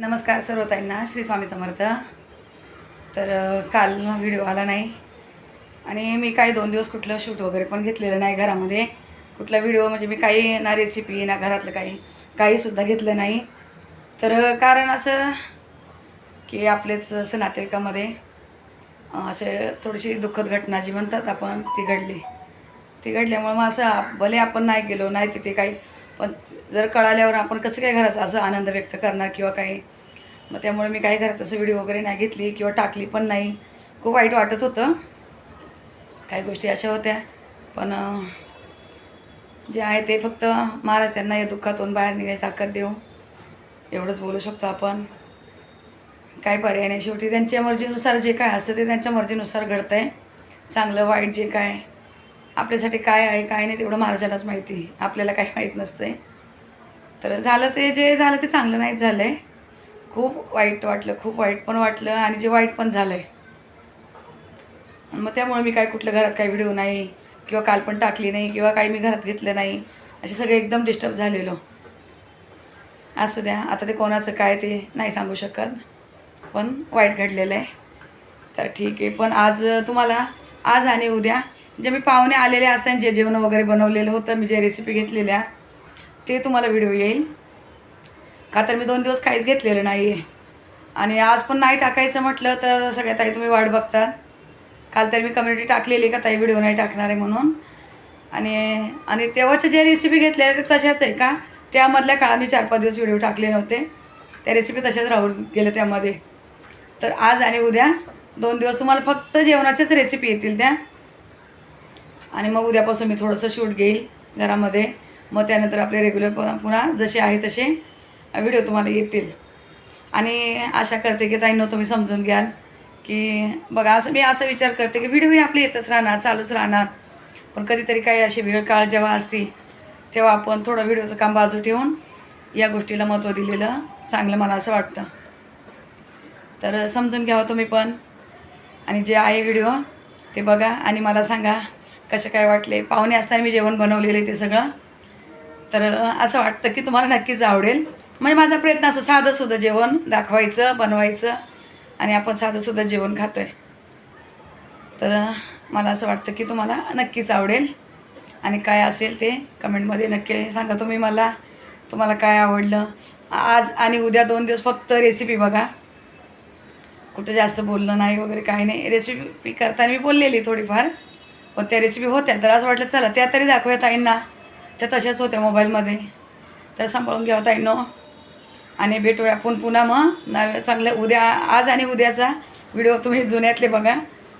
नमस्कार सर्व ताईंना श्री स्वामी समर्थ. तर काल व्हिडिओ आला नाही. आणि मी काही दोन दिवस कुठलं शूट वगैरे पण घेतलेलं नाही घरामध्ये. कुठला व्हिडिओ म्हणजे मी काही ना रेसिपी ना घरातलं काही काहीसुद्धा घेतलं नाही. तर कारण असं की आपलेच असं नातेवाईकामध्ये असे थोडीशी दुःखद घटना जी म्हणतात आपण ती घडली. ती घडल्यामुळं मग असं भले आपण नाही गेलो नाही तिथे काही पण जर कळाल्यावर आपण कसं काय घराचा असं आनंद व्यक्त करणार किंवा काही? मग त्यामुळे मी काही घरात असं व्हिडिओ वगैरे नाही घेतली किंवा टाकली पण नाही. खूप वाईट वाटत होतं. काही गोष्टी अशा होत्या. पण जे आहे ते फक्त महाराज त्यांना या दुःखातून बाहेर निघायची ताकद देऊ. एवढंच बोलू शकतो आपण. काय पर्याय नाही. शेवटी त्यांच्या मर्जीनुसार जे काय असतं ते त्यांच्या मर्जीनुसार घडतं आहे चांगलं वाईट जे काय आपल्यासाठी काय आहे काय नाही तेवढं महाराजांनाच माहिती आपल्याला काही माहीत नसतं आहे तर झालं ते जे झालं ते चांगलं नाहीच झालं आहे खूप वाईट वाटलं खूप वाईट पण वाटलं आणि जे वाईट पण झालं आहे मग त्यामुळे मी काय कुठलं घरात काही व्हिडिओ नाही किंवा काल पण टाकली नाही किंवा काही मी घरात घेतलं नाही. असे सगळे एकदम डिस्टर्ब झालेलो. असू द्या आता ते कोणाचं काय ते नाही सांगू शकत. पण वाईट घडलेलं आहे. तर ठीक आहे पण आज तुम्हाला आज आणि उद्या जे मी पाहुणे आलेले असताना जे जेवण वगैरे बनवलेलं होतं मी जे रेसिपी घेतलेल्या ते तुम्हाला व्हिडिओ येईल. का तर मी दोन दिवस काहीच घेतलेलं नाही आहे आणि आज पण नाही टाकायचं म्हटलं तर सगळ्या ताई तुम्ही वाट बघतात काल तर मी कम्युनिटी टाकलेली का ताई व्हिडिओ नाही टाकणार आहे म्हणून. आणि आणि तेव्हाच्या ज्या रेसिपी घेतल्या ते तशाच आहे का? त्यामधल्या काळात मी चार पाच दिवस व्हिडिओ टाकले नव्हते. त्या रेसिपी तशाच राहून गेल्या त्यामध्ये. तर आज आणि उद्या दोन दिवस तुम्हाला फक्त जेवणाच्याच रेसिपी येतील त्या. आणि मग उद्यापासून मी थोडंसं शूट घेईल घरामध्ये. मग त्यानंतर आपले रेग्युलर पुन्हा जसे आहे तसे व्हिडिओ तुम्हाला येतील. आणि आशा करते की ताईंनो तुम्ही समजून घ्याल की बघा असं मी असं विचार करते की व्हिडिओही आपले येतच राहणार चालूच राहणार. पण कधीतरी काही अशी वेळ काळ जेव्हा असती तेव्हा आपण थोडं व्हिडिओचं काम बाजू ठेवून या गोष्टीला महत्त्व दिलेलं चांगलं मला असं वाटतं. तर समजून घ्यावं तुम्ही पण. आणि जे आहे व्हिडिओ ते बघा आणि मला सांगा. कसे काय वाटले? पाहुणे असताना मी जेवण बनवलेले ते सगळं. तर असं वाटतं की तुम्हाला नक्कीच आवडेल. म्हणजे माझा प्रयत्न असो साधंसुद्धा जेवण दाखवायचं बनवायचं आणि आपण साधंसुद्धा जेवण खातो आहे तर मला असं वाटतं की तुम्हाला नक्कीच आवडेल. आणि काय असेल ते कमेंटमध्ये नक्की सांगा तुम्ही मला. तुम्हाला काय आवडलं? आज आणि उद्या दोन दिवस फक्त रेसिपी बघा. कुठं जास्त बोलणं नाही वगैरे काही नाही. रेसिपी करताना मी बोललेली थोडीफार. पण त्या रेसिपी होत्या. तर असं वाटलं चला त्या तरी दाखवूया ताईंना. त्या तशाच होत्या मोबाईलमध्ये. तर सांभाळून घ्यावं हो ताईंनो. आणि भेटूया आपण पुन्हा मग. नव्या चांगल्या उद्या आज आणि उद्याचा व्हिडिओ तुम्ही जुन्यातले बघा.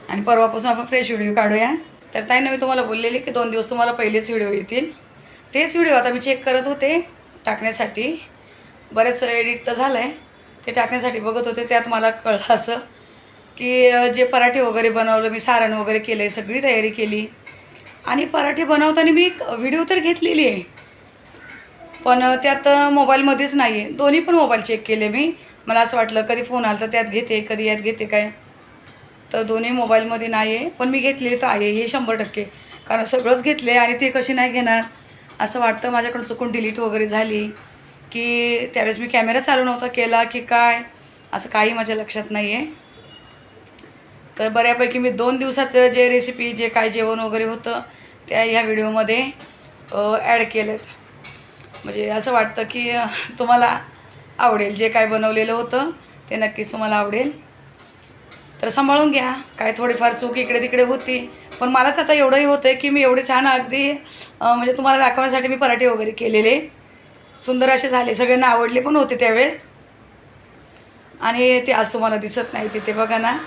आणि परवापासून आपण फ्रेश व्हिडिओ काढूया. तर ताईंना मी तुम्हाला बोललेले की दोन दिवस तुम्हाला पहिलेच व्हिडिओ येतील. तेच व्हिडिओ आता मी चेक करत होते टाकण्यासाठी. बरेच एडिट तर झालं आहे ते टाकण्यासाठी बघत होते त्यात मला कळलं असं. की जे पराठे वगैरे बनवलं मी सारण वगैरे केलं आहे सगळी तयारी केली. आणि पराठे बनवताना मी एक व्हिडिओ तर घेतलेली आहे. पण त्यात मोबाईलमध्येच नाही आहे दोन्ही पण मोबाईल चेक केले मी. मला असं वाटलं कधी फोन आला तर त्यात घेते कधी यात घेते काय? तर दोन्ही मोबाईलमध्ये नाही आहे पण मी घेतली तर आहे हे शंभर टक्के. कारण सगळंच घेतले आणि ते कशी नाही घेणार? असं वाटतं माझ्याकडं चुकून डिलीट वगैरे झाली. की त्यावेळेस मी कॅमेरा चालू नव्हता केला की काय? असं काही माझ्या लक्षात नाही आहे तर बऱ्यापैकी मी दोन दिवसाचं जे रेसिपी जे काय जेवण वगैरे होतं त्या ह्या व्हिडिओमध्ये ॲड केलेत. म्हणजे असं वाटतं की तुम्हाला आवडेल जे काय बनवलेलं होतं ते नक्कीच तुम्हाला आवडेल. तर सांभाळून घ्या. काय थोडीफार चूक इकडे तिकडे होती. पण मलाच आता एवढंही होतं आहे की मी एवढे छान अगदी म्हणजे तुम्हाला दाखवण्यासाठी मी पराठे वगैरे केलेले. सुंदर असे झाले. सगळ्यांना आवडले पण होते त्यावेळेस. आणि ते आज तुम्हाला दिसत नाही तिथे बघा ना.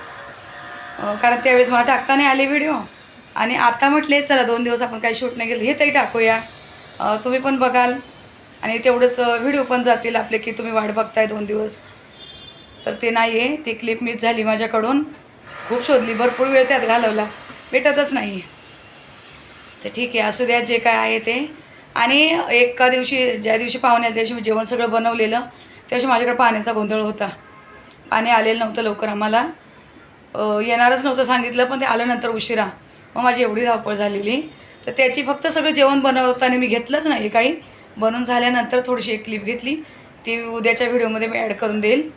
कारण त्यावेळेस मला टाकता नाही आले व्हिडिओ आणि आता म्हटले चला दोन दिवस आपण काही शूट नाही केलं हे तरी टाकूया. तुम्ही पण बघाल. आणि तेवढंच व्हिडिओ पण जातील आपले की तुम्ही वाट बघताय दोन दिवस. तर ते नाही आहे ती क्लिप मिस झाली माझ्याकडून. खूप शोधली भरपूर वेळ त्यात घालवला. भेटतच नाही तर ठीक आहे असू द्या जे काय आहे ते. आणि एका दिवशी ज्या दिवशी पाहुणे आले त्या दिवशी मी जेवण सगळं बनवलेलं त्या दिवशी माझ्याकडे पाण्याचा गोंधळ होता. पाणी आलेलं नव्हतं लवकर आम्हाला. येणारच नव्हतं सांगितलं पण ते आल्यानंतर उशिरा. मग माझी एवढी धावपळ झालेली. तर त्याची फक्त सगळं जेवण बनवताना मी घेतलंच नाही काही. बनवून झाल्यानंतर थोडीशी एक क्लिप घेतली. ती उद्याच्या व्हिडिओमध्ये मी ॲड करून देईल.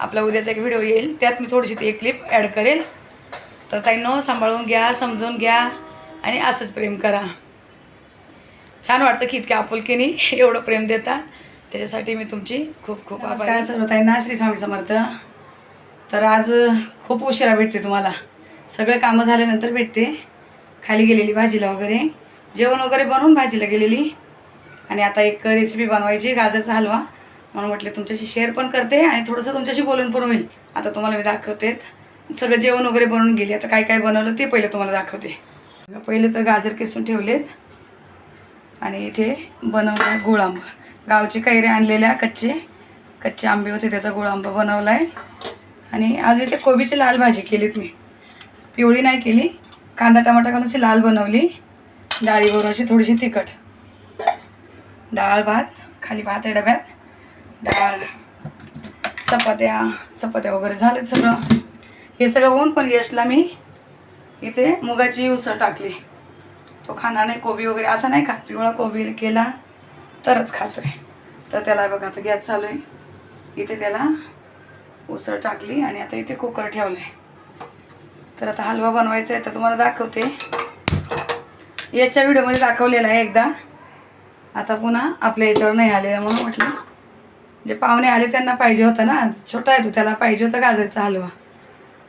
आपला उद्याचा एक व्हिडिओ येईल. त्यात मी थोडीशी ती एक क्लिप ॲड करेल. तर ताईंनो सांभाळून घ्या समजून घ्या आणि असंच प्रेम करा. छान वाटतं की इतक्या आपुलकीने एवढं प्रेम देता. त्याच्यासाठी मी तुमची खूप खूप आभार. सर्व ताईंना. श्री स्वामी समर्थ. तर आज खूप उशिरा भेटते तुम्हाला. सगळे कामं झाल्यानंतर भेटते. खाली गेलेली भाजीला वगैरे. जेवण वगैरे बनवून भाजीला गेलेली. आणि आता एक रेसिपी बनवायची गाजरचा हलवा. म्हणून म्हटले तुमच्याशी शेअर पण करते आणि थोडंसं तुमच्याशी बोलून पण होईल. आता तुम्हाला मी दाखवते. सगळं जेवण वगैरे बनवून गेली. आता काय काय बनवलं ते पहिले तुम्हाला दाखवते. पहिले तर गाजर किसून ठेवलेत. आणि इथे बनवला गोळ आंबा. गावची कैऱ्या आणलेल्या कच्चे. कच्चे आंबे होते त्याचा गोळ आंबा बनवला आहे आणि आज इथे कोबीची लाल भाजी केलीत मी. पिवळी नाही केली. कांदा टमाटा घालून अशी लाल बनवली. डाळीवर अशी थोडीशी तिखट. डाळ भात खाली भात आहे डब्यात. डाळ चपात्या चपात्या वगैरे झालेत सगळं. हे सगळं होऊन पण यशला मी इथे मुगाची उसळ टाकली. तो खाणार नाही कोबी वगैरे असा नाही खात. पिवळा कोबी केला तरच खातोय. तर त्याला बघा आता गॅस चालू आहे. इथे त्याला उसळ टाकली आणि आता इथे कुकर ठेवलं आहे तर आता हलवा बनवायचा आहे तर तुम्हाला दाखवते. याच्या व्हिडिओमध्ये दाखवलेला आहे एकदा. आता पुन्हा आपल्या याच्यावर नाही आलेलं म्हणून म्हटलं. जे पाहुणे आले त्यांना पाहिजे होतं ना. छोटा आहे तो त्याला पाहिजे होता गाजरचा हलवा.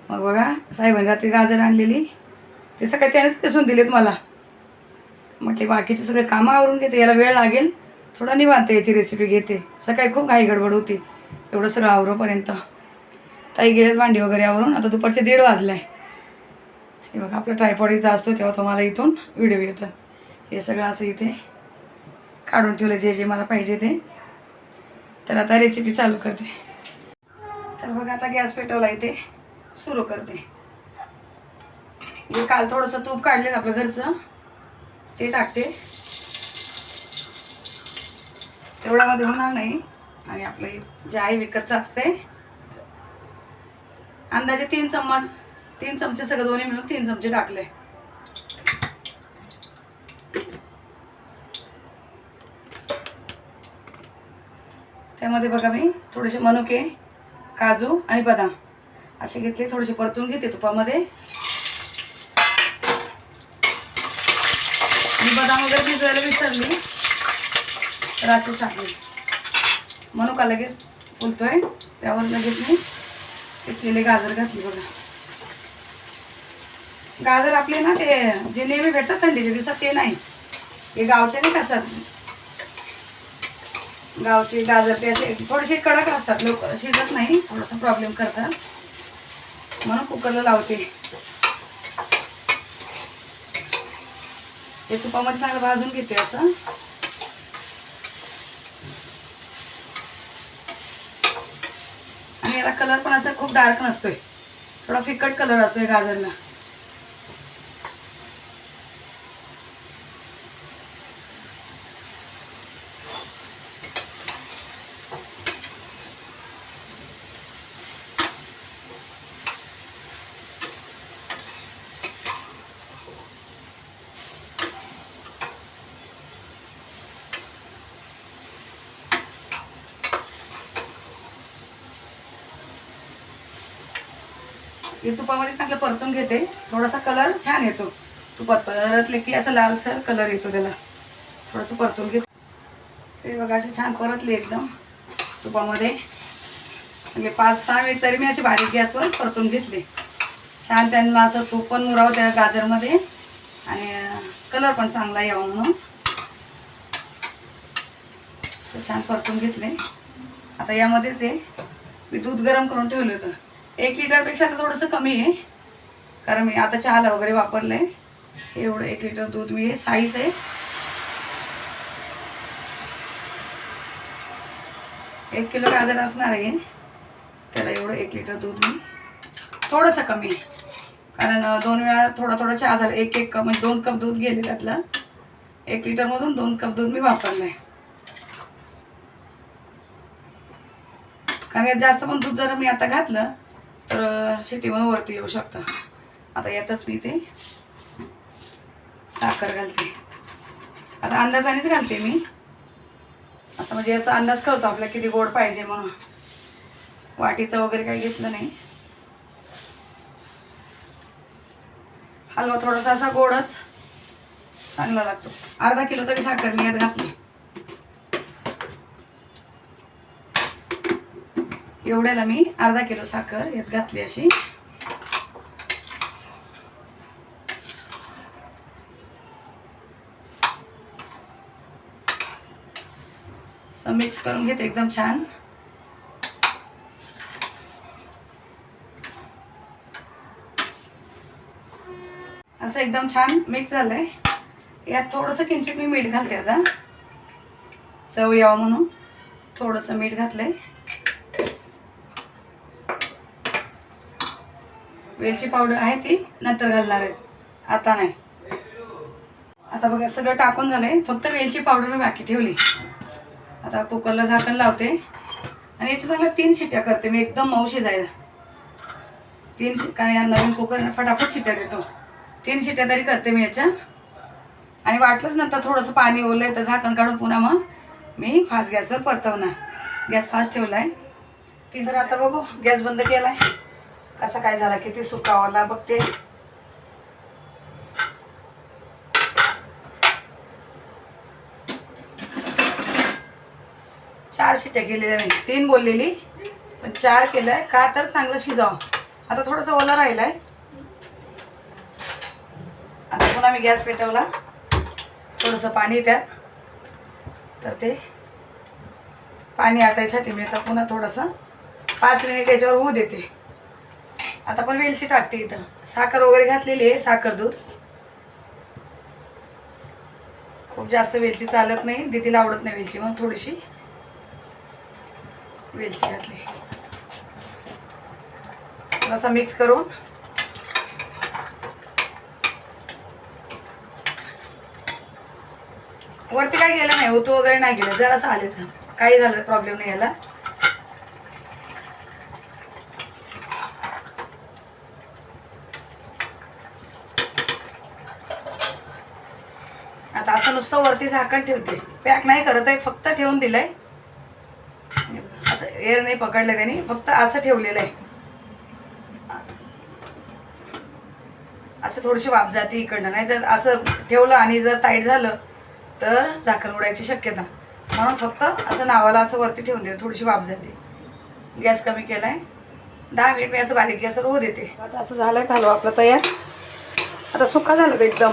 मग बघा साहेबांनी रात्री गाजर आणलेली. ते सकाळी त्यानेच किसून दिलेत मला. म्हटले बाकीचे सगळे कामं आवरून घेते याला वेळ लागेल. थोडा निवांत याची रेसिपी घेते. सकाळी खूप घाई गडबड होती. एवढं सगळं आवरोपर्यंत. ताई गेलेच भांडी वगैरे आवरून. आता दुपारचे दीड वाजले. आहे हे बघा आपला ट्रायपॉड इथं असतो तेव्हा तुम्हाला इथून व्हिडिओ येतं. हे सगळं असं इथे काढून ठेवलं जे जे मला पाहिजे ते. तर आता रेसिपी चालू करते. तर बघा आता गॅस पेटवला इथे. सुरू करते. हे काल थोडंसं तूप काढलेलं आपलं घरचं. ते टाकते. तेवढ्यामध्ये होणार नाही. आणि आपलं जे आहे विकतचं असते अंदाजे तीन चम्मच तीन चमचे सगळं दोन्ही मिळून तीन चमचे टाकले. त्यामध्ये बघा मी थोडेसे मनुके काजू आणि बदाम. असे घेतले थोडेसे परतून घेते तुपामध्ये. आणि बदाम वगैरे भिजवायला विसरली. रात्री टाकली. मनुका लगेच फुलतोय. त्यावर लगेच मी किसलेले गाजर घातली बघा. गाजर आपले ना ते जे नेहमी भेटतात थंडीच्या दिवसात ते नाही. हे गावचे नाही असतात गावचे गाजर ते असे थोडेसे कडक असतात लोक शिजत नाही थोडासा प्रॉब्लेम करतात. म्हणून कुकरला लावते. ते तुपामध्ये चांगलं भाजून घेते असं. याला कलर पण असा खूप डार्क नसतोय. थोडा फिकट कलर असतोय गाजरला. तुपामध्ये चांगलं परतून घेते. थोडासा कलर छान येतो. तुपात परतले की असा लालसर कलर येतो त्याला. थोडंसं परतून घेते. ते बघा असे छान परतले एकदम तुपामध्ये. म्हणजे पाच सहा मिनिट तरी मी असे बारीक गॅसवर परतून घेतले. छान त्यांना असं तूप पण मुरावं त्या गाजरमध्ये. आणि कलर पण चांगला यावा म्हणून. तर छान परतून घेतले. आता यामध्येच आहे मी दूध गरम करून ठेवलं होतं. एक लिटरपेक्षा आता थोडंसं कमी आहे. कारण मी आता चहाला वगैरे वापरलं आहे एवढं एक लिटर दूध मी हे साईज आहे. एक किलो गाजर असणार आहे. त्याला एवढं एक लिटर दूध मी थोडंसं कमी आहे. कारण दोन वेळा थोडा थोडा चहा झाला. एक एक कप म्हणजे दोन कप दूध गेले त्यातलं. एक लिटरमधून दोन कप दूध मी वापरलं आहे कारण जास्त पण दूध जर मी आता घातलं तर शिटीमध्ये वरती येऊ शकतं. आता यातच मी ते साखर घालते. आता अंदाजानेच घालते मी. असं म्हणजे याचा अंदाज कळतो आपल्याला किती गोड पाहिजे म्हणून. वाटीचं वगैरे काही घेतलं नाही. हलवा थोडासा असा गोडच. चांगला लागतो. अर्धा किलो तरी साखर मी यात घातली. एवढ्याला मी अर्धा किलो साखर यात घातली अशी. असं मिक्स करून घेते एकदम छान. असं एकदम छान मिक्स झालंय. यात थोडंसं किंचित मी मीठ घालते आता. चव यावं म्हणून. थोडंसं मीठ घातलंय. वेलची पावडर आहे ती नंतर घालणार आहे. आता नाही. आता बघा सगळं टाकून झालंय. फक्त वेलची पावडर मी बाकी ठेवली. आता कुकरला झाकण लावते. आणि याच्या चांगल्या तीन शिट्ट्या करते. मी एकदम मऊ शिजायला. तीन शि कारण या नवीन कुकर फटाफट शिट्ट्या देतो. तीन शिट्ट्या तरी करते मी याच्या. आणि वाटलंच नंतर थोडंसं पाणी ओलंय तर झाकण काढून पुन्हा मग मी फास्ट गॅसवर परतवणार. गॅस फास्ट ठेवला आहे तीन तर आता बघू गॅस बंद केला आहे कसा काय झाला किती सुकावाला बघते. चार शिट्ट्या केलेल्या मी तीन बोललेली पण चार केलंय. का तर चांगलं शिजाव. आता थोडंसं ओला राहिलाय. आता पुन्हा मी गॅस पेटवला. थोडंसं पाणी त्यात. तर ते पाणी आटायसाठी मी आता पुन्हा थोडंसं पाच मिनिट त्याच्यावर होऊ देते. आता पण वेलची टाकते इथं. साखर वगैरे घातलेली आहे साखर दूध. खूप जास्त वेलची चालत नाही दीदीला आवडत नाही वेलची म्हणून थोडीशी वेलची घातली. थोडासा मिक्स करून वरती काय गेलं नाही होतो वगैरे नाही गेलं जरासं आले तर काही झालं प्रॉब्लेम नाही याला आता असं नुसतं वरती झाकण ठेवते. पॅक नाही करत आहे फक्त ठेवून दिलं आहे असं एअर नाही पकडलं त्यांनी फक्त असं ठेवलेलं आहे. असं थोडीशी वाफ जाते इकडनं. नाही जर असं ठेवलं आणि जर टाईट झालं तर झाकण उडायची शक्यता. म्हणून फक्त असं नावाला असं वरती ठेवून देते थोडीशी वाफ जाते. गॅस कमी केला आहे दहा मिनिट मी असं बारीक गॅसवर होऊ देते. आता असं झालं आहे हलवा आपला तयार. आता सुका झालं एकदम.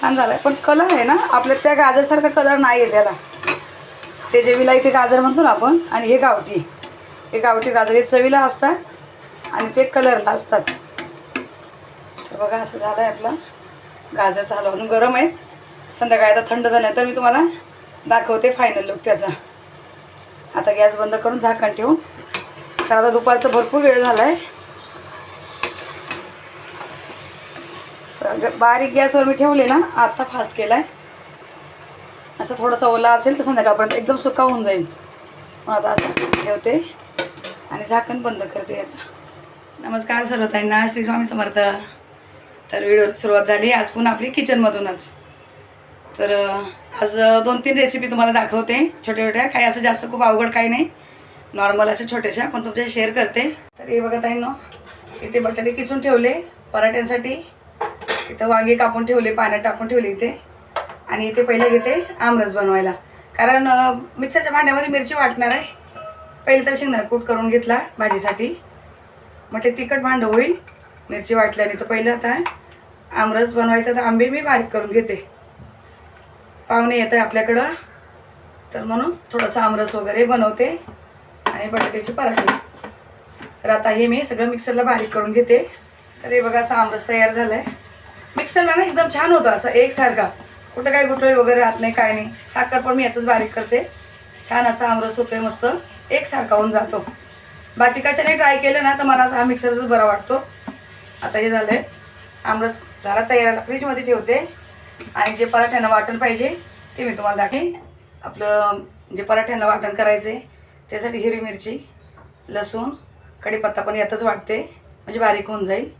छान झालं आहे पण कलर आहे ना आपल्या त्या गाजरसारखा कलर नाही आहे त्याला. ते जे इथे गाजर म्हणतो ना आपण आणि हे गावठी. हे गावठी गाजर हे चवीला असतात आणि ते कलरला असतात. तर बघा असं झालं आहे आपला. गाजरचा हलवा म्हणून गरम आहे. संध्याकाळी आता थंड झाल्यानंतर मी तुम्हाला दाखवते फायनल लुक त्याचा. आता गॅस बंद करून झाकण ठेवून. तर आता दुपारचा भरपूर वेळ झाला आहे बारीक गॅसवर मी ठेवले ना आत्ता फास्ट केला आहे असं थोडंसं ओला असेल तर संध्याकाळपर्यंत एकदम सुका होऊन जाईल. मग आता असं ठेवते आणि झाकण बंद करते याचा. नमस्कार सर्व ताईंना श्री स्वामी समर्थ. तर व्हिडिओ सुरुवात झाली आज पुन्हा आपली किचनमधूनच तर आज दोन तीन रेसिपी तुम्हाला दाखवते छोट्या छोट्या. काही असं जास्त खूप अवघड काही नाही. नॉर्मल अशा छोट्याशा पण तुमच्या शेअर करते. तर हे बघा ताईंनो इथे बटाटे किसून ठेवले पराठ्यांसाठी. इथं वांगे कापून ठेवले पाण्यात टाकून ठेवले इथे. आणि इथे पहिले घेते आमरस बनवायला. कारण मिक्सरच्या भांड्यामध्ये मिरची वाटणार आहे. पहिले तर शेंगदाणा कूट करून घेतला भाजीसाठी. मग ते तिखट भांडं होईल मिरची वाटल्याने तर पहिलं आता आमरस बनवायचा. तर आंबे मी बारीक करून घेते. पाहुणे येत आहे आपल्याकडं. तर म्हणून थोडंसं आमरस वगैरे बनवते आणि बटाट्याचे पराठे. तर आता हे मी सगळं मिक्सरला बारीक करून घेते. तर हे बघा असं आमरस तयार झालं आहे मिक्सरला ना एकदम छान होतं असं एकसारखा. कुठं काही घुटळे वगैरे राहत नाही काय नाही. साखर पण मी यातच बारीक करते. छान असा आमरस होतोय मस्त. एकसारखा होऊन जातो. बाकी कशाने ट्राय केलं ना तर मला असा हा मिक्सरचाच बरा वाटतो. आता हे झालं आहे आमरस झाला तयार फ्रीजमध्ये ठेवते. आणि जे पराठ्यांना वाटण पाहिजे ते मी तुम्हाला दाखवे आपलं जे पराठ्यांना वाटण करायचं आहे त्यासाठी हिरवी मिरची लसूण कढीपत्ता पण यातच वाटते. म्हणजे बारीक होऊन जाईल.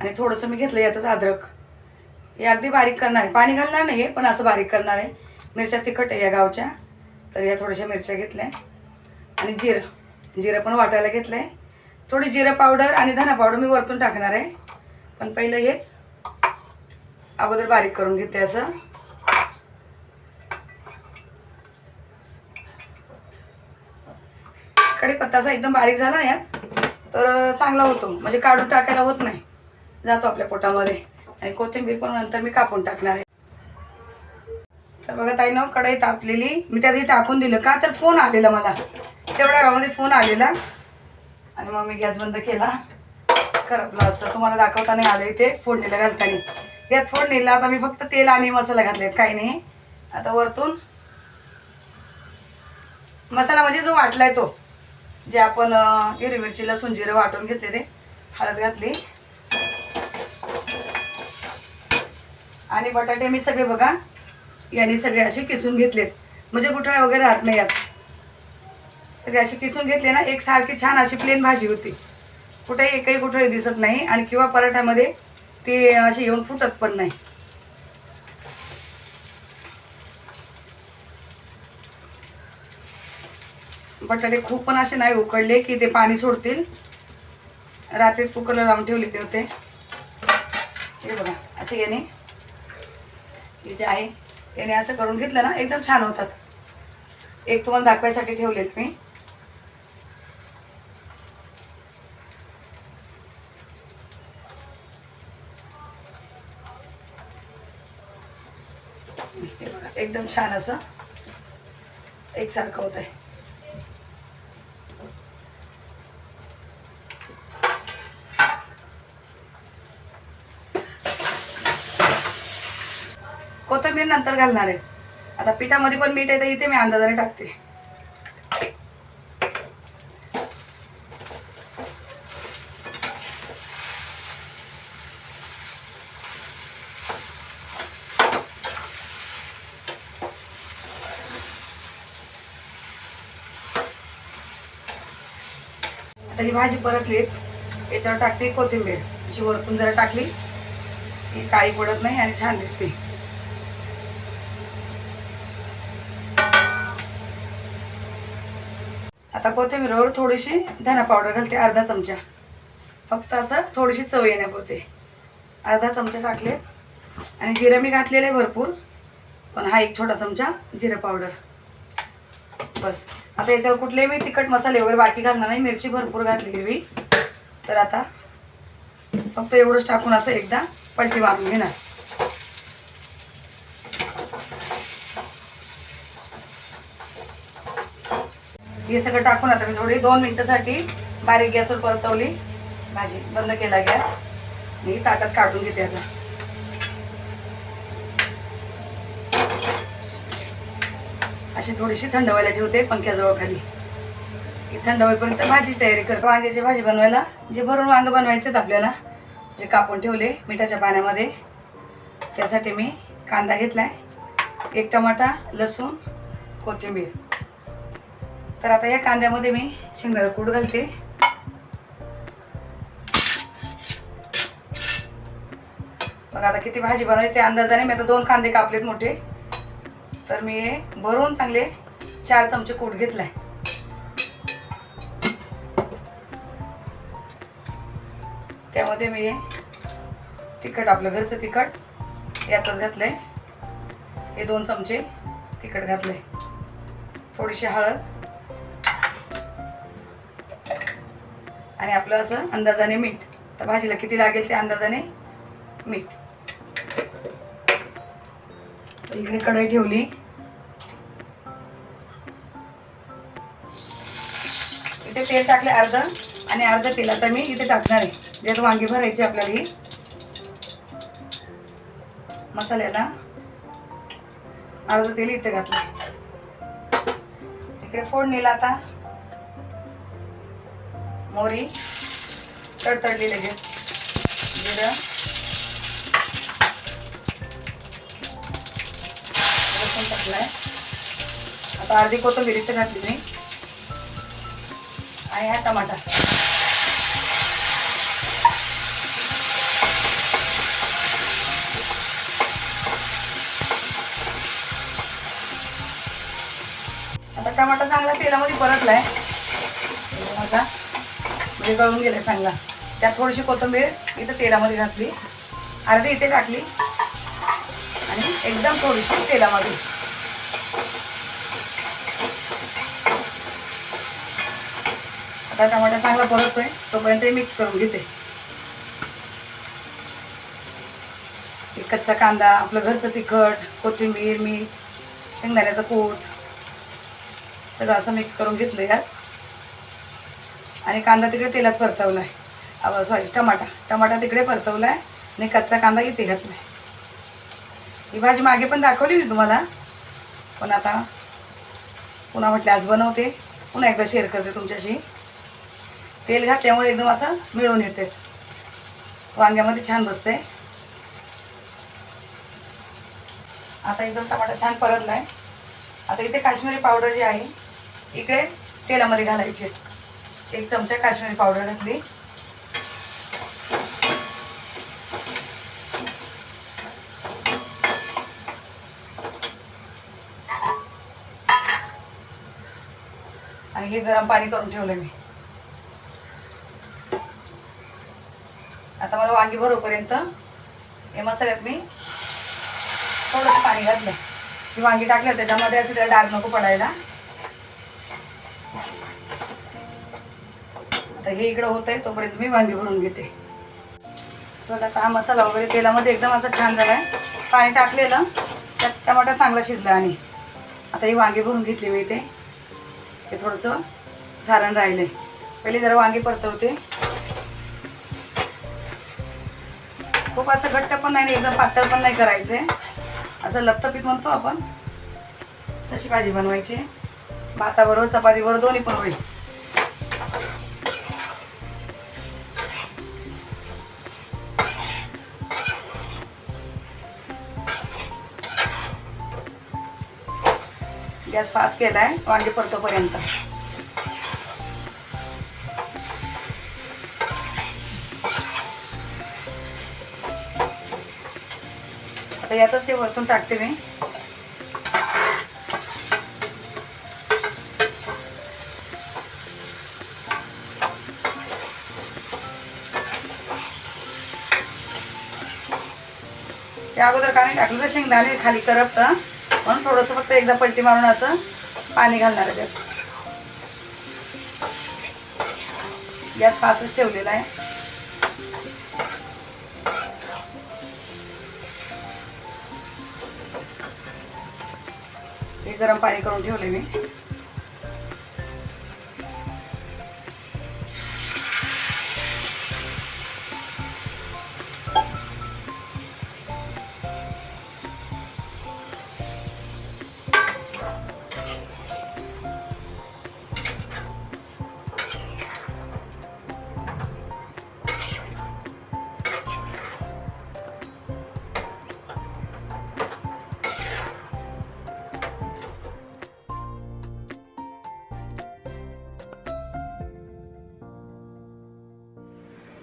आणि थोडंसं मी घेतलं यातच अद्रक. हे अगदी बारीक करणार आहे. पाणी घालणार नाही आहे पण असं बारीक करणार आहे. मिरच्या तिखट आहे या गावच्या. तर या थोड्याशा मिरच्या घेतल्या. आणि जिरं. जिरं पण वाटायला घेतलं आहे थोडी जिरं पावडर आणि धना पावडर मी वरतून टाकणार आहे. पण पहिलं हेच अगोदर बारीक करून घेते असं. कढीपत्ता असा एकदम बारीक झाला यात तर चांगला होतो. म्हणजे काढून टाकायला होत नाही. जातो आपल्या पोटामध्ये. आणि कोथिंबीर पण नंतर मी कापून टाकणार आहे. तर बघा ताई न कढई तापलेली. मी त्यात टाकून दिलं. का तर फोन आलेला मला. तेवढ्या वेळामध्ये फोन आलेला. आणि मग मी गॅस बंद केला. करपला असता. तुम्हाला दाखवता नाही आलं इथे फोडणीला घालताना. यात फोडणीला आता मी फक्त तेल आणि मसाला घातलेत. काही नाही. आता वरतून मसाला म्हणजे जो वाटलाय तो. जे आपण हिरवी मिरची लसूण जिरं वाटून घेतले ते हळद घातली. आणि बटाटे मी सगळे बघा यांनी सगळे असे किसून घेतलेत. म्हणजे गुठळ्या वगैरे राहत नाही यात. सगळे असे किसून घेतले ना एक सारखी छान अशी प्लेन भाजी होती. कुठेही एकही गुठळी दिसत नाही आणि किंवा पराठ्यामध्ये ते असे येऊन फुटत पण नाही. बटाटे खूप पण असे नाही उकडले की ते पाणी सोडतील. रात्रीच कुकरला लावून ठेवले ते होते. हे बघा असे याने हे जे आहे त्याने असं करून घेतलं ना एकदम छान होतात. एक तुम्हाला दाखवायसाठी ठेवलेत मी. एकदम छान असं. एकसारखं होत आहे मी नंतर घालणार आहे. आता पिठामध्ये पण मीठ आहे तर इथे मी अंदाजाने टाकते. आता ही भाजी परतली. याच्यावर टाकते कोथिंबीर. अशी वरतून जरा टाकली. की काळी पडत नाही आणि छान दिसते. आता कोथिंबीरवर थोडीशी धना पावडर घालते अर्धा चमचा. फक्त असं थोडीशी चव येण्यापुरते. अर्धा चमचा टाकले. आणि जिरं मी घातलेलं आहे भरपूर पण हा एक छोटा चमचा जिरं पावडर बस. आता याच्यावर कुठलेही मी तिखट मसाले वगैरे बाकी घालणार नाही. मिरची भरपूर घातली हिरवी तर आता फक्त एवढंच टाकून असं एकदा पलटी मारून घेणार. हे सगळं टाकून आता मी थोडी दोन मिनटंसाठी बारीक गॅसवर परतवली. भाजी बंद केला गॅस. मी ताटात काढून घेते आता. अशी थोडीशी थंड व्हायला ठेवते पंख्याजवळ खाली. ही थंड होईपर्यंत भाजी तयारी करतो. वांग्याची भाजी बनवायला जे भरून वांग बनवायचे आपल्याला जे कापून ठेवले मिठाच्या पाण्यामध्ये त्यासाठी मी कांदा घेतलाय एक टमाटा लसूण कोथिंबीर. तर आता या कांद्यामध्ये मी शेंगदाणा कूट घालते. मग आता किती भाजी बनवायची ते अंदाजाने मी आता दोन कांदे कापलेत मोठे. तर मी भरून चांगले चार चमचे कूट घेतलाय. त्यामध्ये मी तिखट आपलं घरचं तिखट यातच घातलंय. हे दोन चमचे तिखट घातलंय. थोडीशी हळद. आणि आपलं असं अंदाजाने मीठ. तर भाजीला किती लागेल त्या अंदाजाने मीठ. इकडे कढई ठेवली. इथे तेल टाकले अर्ध आणि अर्ध तेल आता मी इथे टाकणार आहे. ज्यात वांगी भरायची आपल्याला ही. मसाल्याला अर्ध तेल इथे घातलं. इकडे फोडणीला आता मोहरी तडतडली लगेच. जिरं. लसूण टाकलाय. आता अर्धी कोथंबीर इथे घातली मी. आणि हा टमाटा. आता टमाटा चांगला तेलामध्ये परतलाय. म्हणजे गळून गेले चांगला. त्यात थोडीशी कोथिंबीर इथं तेलामध्ये घातली. अर्धी इथे टाकली. आणि एकदम थोडीशी तेलामध्ये. आता टमाटा चांगला परततोय. तोपर्यंत हे मिक्स करून घेते. कच्चा कांदा आपलं घरचं तिखट कोथिंबीर मीठ शेंगदाण्याचं कूट. सगळं असं मिक्स करून घेतलं यात. आणि कांदा तिकडे तेलात परतवला आहे सॉरी टमाटा. टमाटा तिकडे परतवला आहे आणि कच्चा कांदा इथे घातला आहे ही भाजी मागे पण दाखवली मी तुम्हाला. पण आता पुन्हा म्हटलं आज बनवते. पुन्हा एकदा शेअर करते तुमच्याशी. तेल घातल्यामुळे एकदम असं मिळून येते. वांग्यामध्ये छान बसते आता एकदम टमाटा छान परतला आहे आता इथे काश्मीरी पावडर जी आहे इकडे तेलामध्ये घालायची आहे. एक चमचा काश्मीरी पावडर टाकली. आणि हे गरम पाणी करून ठेवलं मी. आता मला वांगी भरूपर्यंत हे मसाल्यात मी थोडंसं पाणी घातलं मी वांगी टाकलं त्याच्यामध्ये असं त्याला डाग नको पडायला. आता हे इकडं होत आहे तोपर्यंत मी वांगी भरून घेते. बघा आता हा मसाला वगैरे तेलामध्ये एकदम असा छान झाला आहे. पाणी टाकलेलं त्यात टमाटा चांगला शिजला आणि आता ही वांगी भरून घेतली मी इथे. हे थोडंसं झारण राहिलं पहिले जरा वांगी परतवते. खूप असं घट्ट पण नाही एकदम पातळ पण नाही करायचं. आहे असं लपतपीत म्हणतो आपण. तशी भाजी बनवायची. भाताबरोबर चपातीबरोबर दोन्ही पण होईल. गॅस फास्ट केलाय वांगे परतोपर्यंत. आता यातच हे वरतून टाकते मी. त्या अगोदर कारण टाकलं तर शेंगदाणे खाली करपतं. म्हणून थोडंसं फक्त एकदा पलटी मारून असं पाणी घालणार आहे. गॅस फासच ठेवलेला आहे. गरम पाणी करून ठेवले मी.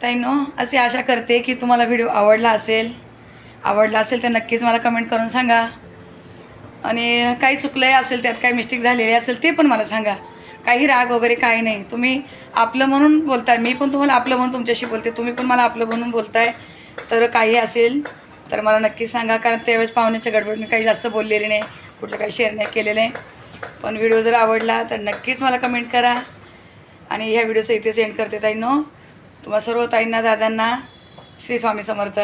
ताईनो अशी आशा करते की तुम्हाला व्हिडिओ आवडला असेल. आवडला असेल तर नक्कीच मला कमेंट करून सांगा. आणि काही चुकलंही असेल त्यात काही मिस्टेक झालेली असेल ते पण मला सांगा. काही राग वगैरे काही नाही. तुम्ही आपलं म्हणून बोलताय मी पण तुम्हाला आपलं म्हणून तुमच्याशी बोलते तुम्ही पण मला आपलं म्हणून बोलताय. तर काही असेल तर मला नक्कीच सांगा कारण त्यावेळेस पाहुण्याच्या गडबड मी काही जास्त बोललेली नाही कुठलं काही शेअर नाही केलेलं आहे. पण व्हिडिओ जर आवडला तर नक्कीच मला कमेंट करा. आणि ह्या व्हिडिओचं इथेच एंड करते ताईंनो. तुम्हा सर्व ताईंना दादांना श्री स्वामी समर्थ.